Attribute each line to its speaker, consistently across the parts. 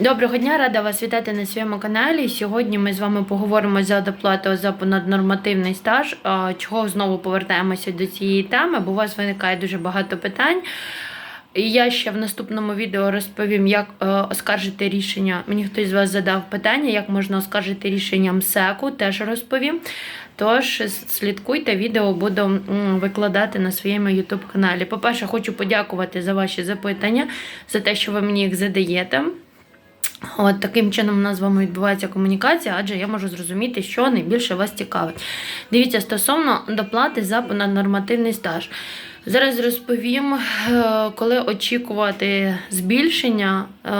Speaker 1: Доброго дня, рада вас вітати на своєму каналі. Сьогодні ми з вами поговоримо за доплату за понаднормативний стаж. Чого знову повертаємося до цієї теми, бо у вас виникає дуже багато питань. І я ще в наступному відео розповім, як е, оскаржити рішення. Мені хтось з вас задав питання, як можна оскаржити рішення МСЕКу, теж розповім. Тож слідкуйте, відео буду викладати на своєму YouTube каналі. По-перше, хочу подякувати за ваші запитання, за те, що ви мені їх задаєте. От таким чином у нас з вами відбувається комунікація, адже я можу зрозуміти, що найбільше вас цікавить. Дивіться, стосовно доплати за понаднормативний стаж. Зараз розповім, е, коли очікувати збільшення е,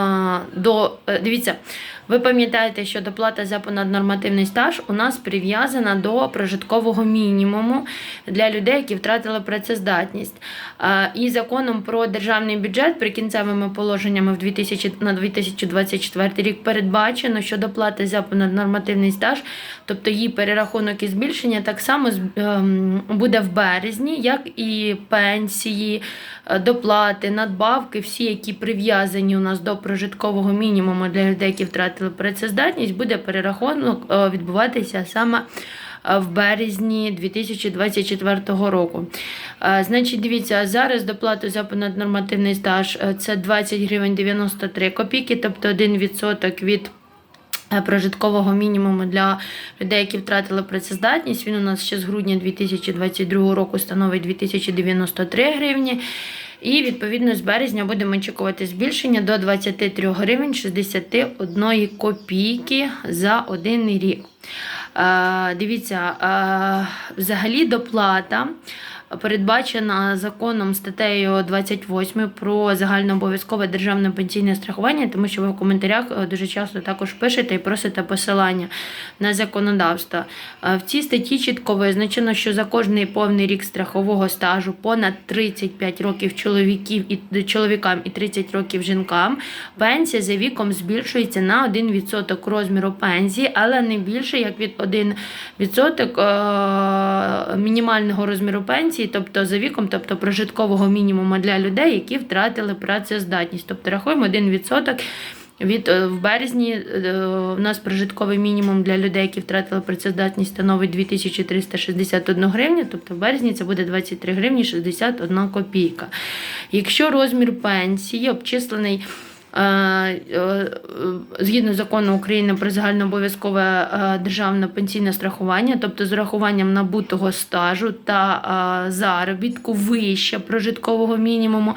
Speaker 1: до. е, Дивіться, ви пам'ятаєте, що доплата за понаднормативний стаж у нас прив'язана до прожиткового мінімуму для людей, які втратили працездатність. І законом про державний бюджет прикінцевими положеннями в 2000, на 2024 рік передбачено, що доплати за понаднормативний стаж, тобто її перерахунок і збільшення, так само ем, буде в березні, як і пенсії, е, доплати, надбавки, всі, які прив'язані у нас до прожиткового мінімуму для людей, які втратили працездатність, буде перерахунок е, відбуватися саме е, в березні 2024 року. Е, Значить, дивіться, зараз доплату за понаднормативний стаж це 20 гривень 93 копійки, тобто 1% від прожиткового мінімуму для людей, які втратили працездатність. Він у нас ще з грудня 2022 року становить 2093 гривні. І відповідно з березня будемо очікувати збільшення до 23 гривень 61 копійки за один рік. Е, дивіться, е, взагалі доплата передбачена законом статтею 28 про загальнообов'язкове державне пенсійне страхування, тому що ви в коментарях е, дуже часто також пишете і просите посилання на законодавство. Е, В цій статті чітко визначено, що за кожний повний рік страхового стажу понад 35 років чоловіків і чоловікам і 30 років жінкам пенсія за віком збільшується на 1% розміру пенсії, але не більше як від 1% е, мінімального розміру пенсії, тобто за віком, тобто прожиткового мінімуму для людей, які втратили працездатність. Тобто рахуємо 1% від е, в березні е, у нас прожитковий мінімум для людей, які втратили працездатність, становить 2361 гривня, тобто в березні це буде 23 гривні 61 копійка. Якщо розмір пенсії обчислений згідно закону України про загальнообов'язкове е, державне пенсійне страхування, тобто з урахуванням набутого стажу та е, заробітку вище прожиткового мінімуму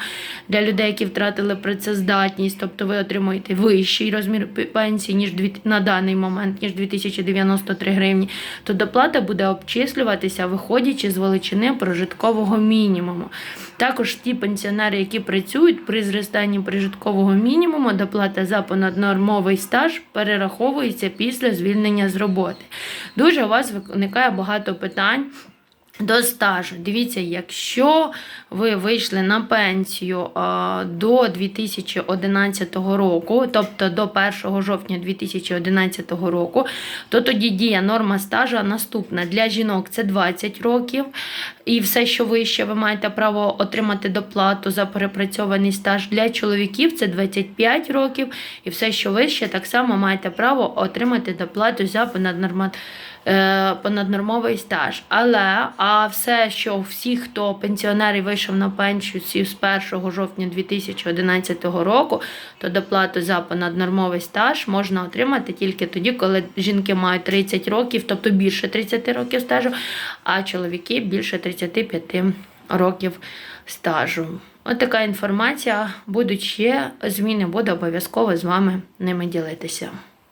Speaker 1: для людей, які втратили працездатність, тобто ви отримуєте вищий розмір пенсії ніж на даний момент, ніж 2093 гривні, то доплата буде обчислюватися, виходячи з величини прожиткового мінімуму. Також ті пенсіонери, які працюють при зростанні прижиткового мінімуму, доплата за понаднормовий стаж перераховується після звільнення з роботи. Дуже у вас виникає багато питань. До стажу. Дивіться, якщо ви вийшли на пенсію до 2011 року, тобто до 1 жовтня 2011 року, то тоді діє норма стажу наступна. Для жінок це 20 років, і все, що вище, ви маєте право отримати доплату за перепрацьований стаж. Для чоловіків це 25 років, і все, що вище, так само маєте право отримати доплату за понаднормат е, понаднормовий стаж. Але а все, що всі, хто пенсіонер і вийшов на пенсію з 1 жовтня 2011 року, то доплату за понаднормовий стаж можна отримати тільки тоді, коли жінки мають 30 років, тобто більше 30 років стажу, а чоловіки більше 35 років стажу. От така інформація. Будуть ще зміни, буду обов'язково з вами ними ділитися.